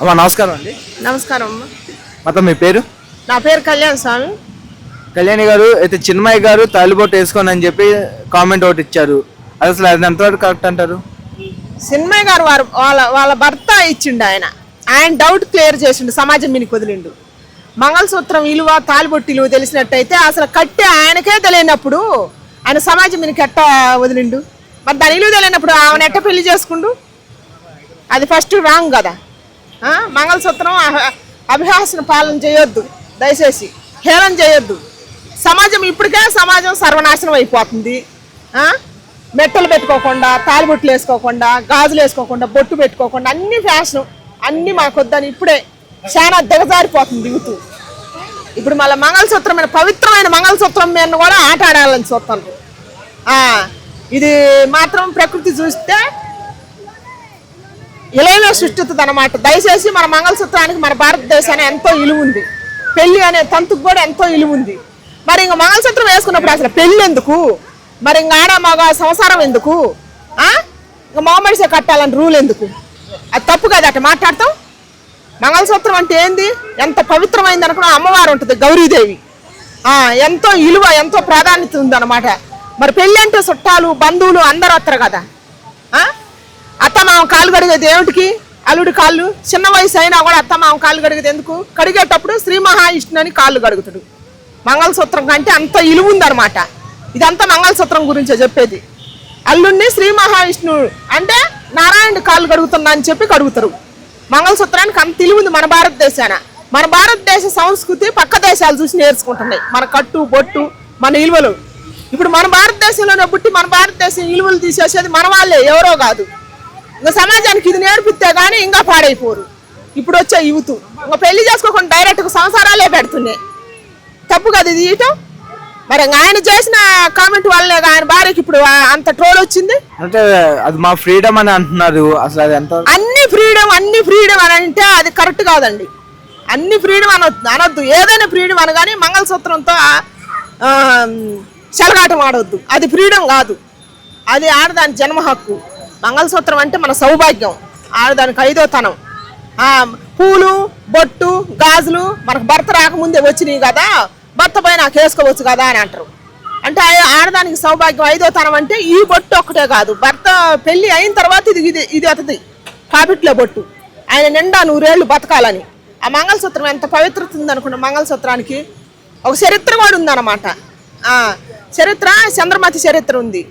అమ్మా నమస్కారం అండి. నమస్కారం అమ్మ. మొత్తం మీ పేరు? నా పేరు కళ్యాణ్ స్వామి. కళ్యాణి గారు అయితే చిన్మయ్య గారు తాలిబొట్టు వేసుకోండి అని చెప్పి కామెంట్ ఒకటి ఇచ్చారు. అది అసలు అది ఎంతవరకు కరెక్ట్ అంటారు? సిన్మయ్య గారు వారు వాళ్ళ వాళ్ళ భర్త ఇచ్చిండు ఆయన. ఆయన డౌట్ క్లియర్ చేసిండు సమాజం మీనికి వదిలిండు. మంగళసూత్రం విలువ తాలిబొట్టు విలువ తెలిసినట్టయితే అసలు కట్టే ఆయనకే తెలియనప్పుడు ఆయన సమాజం మీనికి ఎట్ట వదిలిండు? మరి దాని విలువ తెలియనప్పుడు ఆమెను ఎట్ట పెళ్ళి చేసుకుండు? అది ఫస్ట్ రాంగ్ కదా? మంగళసూత్రం అభిహాసన పాలన చేయొద్దు. దయచేసి హేళన చేయొద్దు. సమాజం ఇప్పటికే సమాజం సర్వనాశనం అయిపోతుంది. మెట్టలు పెట్టుకోకుండా తాలిబొట్లు వేసుకోకుండా గాజులు వేసుకోకుండా బొట్టు పెట్టుకోకుండా అన్ని ఫ్యాషన్ అన్నీ మాకొద్దని ఇప్పుడే చాలా దిగజారిపోతుంది యూత్ ఇప్పుడు మళ్ళీ మంగళసూత్రమైన పవిత్రమైన మంగళసూత్రం మీద కూడా ఆట ఆడాలని చూస్తాను ఇది మాత్రం ప్రకృతి చూస్తే ఇలయమే సృష్టిస్తుంది అనమాట దయచేసి మన మంగళసూత్రానికి మన భారతదేశానికి ఎంతో ఇలువ ఉంది పెళ్ళి అనే తంతుకు కూడా ఎంతో ఇలువ ఉంది మరి ఇంక మంగళసూత్రం వేసుకున్నప్పుడు అసలు పెళ్ళి ఎందుకు? మరి ఇంక ఆడ మగ సంసారం ఎందుకు? ఆ? ఇంక మగమడిసే కట్టాలని రూల్ ఎందుకు? అది తప్పు కదా అట్ట మాట్లాడతాం? మంగళసూత్రం అంటే ఏంది? ఎంత పవిత్రమైంది అనుకున్నా అమ్మవారు ఉంటుంది గౌరీదేవి. ఎంతో ఇలువ ఎంతో ప్రాధాన్యత ఉందన్నమాట. మరి పెళ్ళి అంటే చుట్టాలు బంధువులు అందరూ వస్తారు కదా. అత్తమామ కాళ్ళు కడిగేది ఏమిటికి? అల్లుడి కాళ్ళు? చిన్న వయసు అయినా కూడా అత్తమామ కాళ్ళు కడిగేది ఎందుకు? కడిగేటప్పుడు శ్రీ మహావిష్ణుని కాళ్ళు కడుగుతాడు. మంగళసూత్రం కంటే అంత ఇలువ ఉందన్నమాట ఇదంతా మంగళసూత్రం గురించే చెప్పేది. అల్లుడిని శ్రీ మహావిష్ణువు అంటే నారాయణుడి కాళ్ళు కడుగుతున్నా అని చెప్పి కడుగుతారు. మంగళసూత్రానికి అంత తెలివి ఉంది మన భారతదేశాన. మన భారతదేశ సంస్కృతి పక్క దేశాలు చూసి నేర్చుకుంటున్నాయి. మన కట్టు బొట్టు మన ఇలువలు. ఇప్పుడు మన భారతదేశంలోనే పుట్టి మన భారతదేశం ఇలువలు తీసేసేది మన వాళ్ళే ఎవరో కాదు. ఇంకా సమాజానికి ఇది నేర్పిస్తే కానీ ఇంకా పాడైపోరు. ఇప్పుడు వచ్చే యూత్. ఇంకా పెళ్ళి చేసుకోకుండా డైరెక్ట్గా సంసారాలే పెడుతున్నాయి. తప్పు కదా ఇది ఇయటం మరి ఆయన చేసిన కామెంట్ వల్లే ఆయన భార్యకి ఇప్పుడు అంత ట్రోల్ వచ్చింది. అంటే అది మా ఫ్రీడమ్ అని అంటున్నారు. అసలు అది ఎంత అన్ని ఫ్రీడమ్ అన్ని ఫ్రీడమ్ అని అంటే అది కరెక్ట్ కాదండి. అన్ని ఫ్రీడమ్ అనొద్దు అనొద్దు. ఏదైనా ఫ్రీడమ్ అనగానే మంగళసూత్రంతో చెలగాటం ఆడొద్దు. అది ఫ్రీడమ్ కాదు. అది ఆడదాని జన్మ హక్కు. మంగళసూత్రం అంటే మన సౌభాగ్యం. ఆడదానికి ఐదో తనం. పూలు బొట్టు గాజులు మనకు భర్త రాకముందే వచ్చినాయి కదా భర్త పై నాకు వేసుకోవచ్చు కదా అని అంటారు. అంటే ఆడదానికి సౌభాగ్యం ఐదో తనం అంటే ఈ బొట్టు ఒక్కటే కాదు. భర్త పెళ్ళి అయిన తర్వాత ఇది ఇది ఇది అతది కాపిట్లో బొట్టు. ఆయన నిండా నూరేళ్ళు బతకాలని. ఆ మంగళసూత్రం ఎంత పవిత్రత ఉందనుకున్న మంగళసూత్రానికి ఒక చరిత్ర కూడా ఉందన్నమాట. చరిత్ర చంద్రమతి చరిత్ర ఉంది.